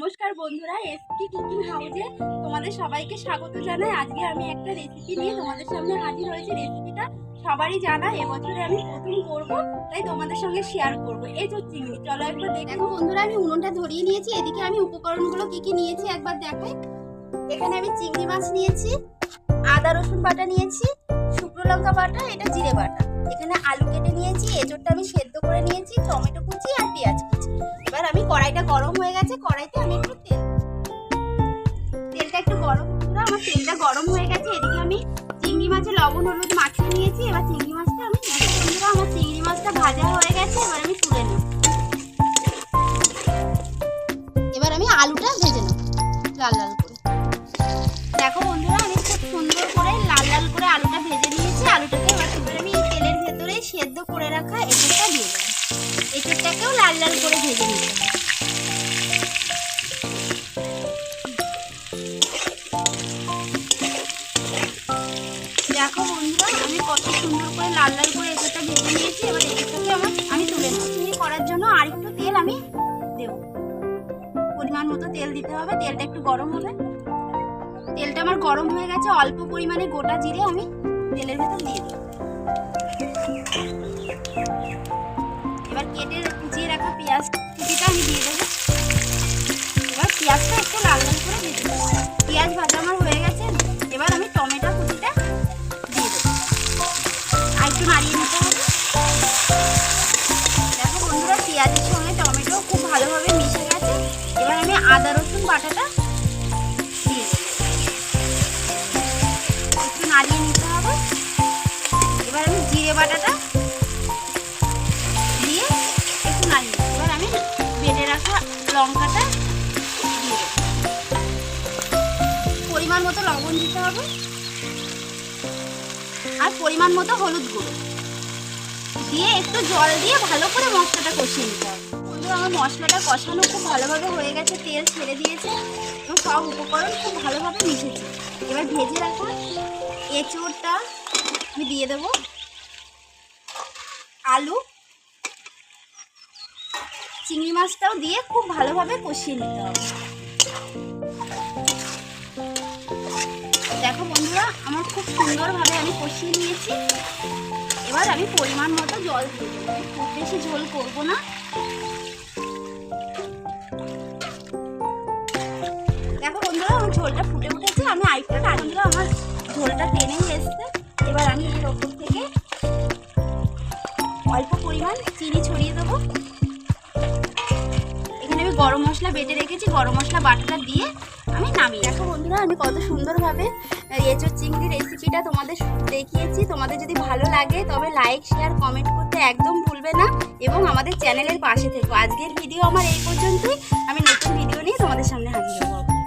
নমস্কার বন্ধুরা SP cooking হাউসে তোমাদের সবাইকে স্বাগত জানাই। আজকে আমি একটা রেসিপি নিয়ে তোমাদের সামনে হাজির হয়েছে। রেসিপিটা সবারই জানা, এবছরে আমি প্রথম করব, তাই তোমাদের সঙ্গে শেয়ার করব। এই তো চিংড়ি, চলো একবার দেখো। বন্ধুরা, আমি উনুনটা ধরিয়ে নিয়েছি। এদিকে আমি উপকরণগুলো কি কি নিয়েছি একবার দেখাই এখানে আমি চিংড়ি মাছ নিয়েছি, আদা রসুন বাটা নিয়েছি, শুকনো লঙ্কা বাটা, এটা জিরে বাটা। এখানে আলু কেটে নিয়েছি এজোরটা আমি সেদ্ধ করে নিয়েছি, টমেটো কুচি আর পেঁয়াজ কুচি। এবার আমি কড়াইটা গরম হয়ে গেছে কড়াইতে আমি একটু তেল। তেলটা একটু গরম বন্ধুরা আমার তেলটা গরম হয়ে গেছে। এদিকে আমি চিংড়ি মাছে লবণ, হলুদ মাখিয়ে নিয়েছি। এবার চিংড়ি মাছটা আমি বন্ধুরা আমার চিংড়ি মাছটা ভাজা হয়ে গেছে। এবার আমি তুলে নেব। এবার আমি আলুটা ভেজে নেব। লাল লাল করে। দেখো বন্ধুরা, আমি খুব সুন্দর করে লাল লাল করে আলুটা ভেজে নিয়েছি। আলুটাকে এবার তুলে আমি তেলের ভেতরে সেদ্ধ করে রাখা এঁচড়টা দিয়ে দেবো। এঁচড়টাকেও লাল লাল করে ভেজে নিতে হবে। লাল লাল করে এঁচড়টা ভেজে নিয়েছি, এবার এঁচড়টাকে আমার আমি তুলে নেব। চিনি করার জন্য আরেকটু তেল আমি দেবো। পরিমাণ মতো তেল দিতে হবে, তেলটা একটু গরম হবে। তেলটা আমার গরম হয়ে গেছে, অল্প পরিমাণে গোটা জিরে আমি তেলের ভেতর দিয়ে দিই এবার কেটে কুচিয়ে রাখা পেঁয়াজ কুচিটা আমি দিয়ে দেবো। এবার পেঁয়াজটা একটু লাল লাল করে ভেজে দেবো আদা রসুন বাটাটা দিয়ে একটু নাড়িয়ে নিতে হবে। এবার আমি জিরে বাটাটা দিয়ে একটু নাড়িয়ে। এবার আমি বেটে রাখা লঙ্কাটা দিয়ে পরিমাণ মতো লবণ দিতে হবে। আর পরিমাণ মতো হলুদ গুঁড়ো। দিয়ে একটু জল দিয়ে ভালো করে মশলাটা কষিয়ে নিতে হবে। বন্ধুরা আমার মশলাটা কষানো খুব ভালোভাবে হয়ে গেছে, তেল ছেড়ে দিয়েছে এবং সব উপকরণ খুব ভালোভাবে মিশেছে। এবার ভেজে রাখা এঁচোড়টা আমি দিয়ে দেবো। আলু, চিংড়ি মাছটাও দিয়ে খুব ভালোভাবে কষিয়ে নিতে হবে। দেখো বন্ধুরা, আমার খুব সুন্দরভাবে আমি কষিয়ে নিয়েছি। এবার আমি পরিমাণ মতো জল দিয়ে দেবো। খুব বেশি ঝোল করব না। ঝোলটা টেনেই এসছে। এবার আমি এর ওপর থেকে অল্প পরিমাণ চিনি ছড়িয়ে দেবো। এখানে আমি গরম মশলা বেটে রেখেছি। গরম মশলা বাটাটা দিয়ে আমি নামিয়ে দেখো বন্ধুরা, আমি কত সুন্দরভাবে এঁচোর চিংড়ি রেসিপিটা তোমাদের দেখিয়েছি। তোমাদের যদি ভালো লাগে, তবে লাইক শেয়ার কমেন্ট করতে একদম ভুলবে না এবং আমাদের চ্যানেলের পাশে থেকো। আজকের ভিডিও আমার এই পর্যন্তই। আমি নতুন ভিডিও নিয়ে তোমাদের সামনে হাজির হব।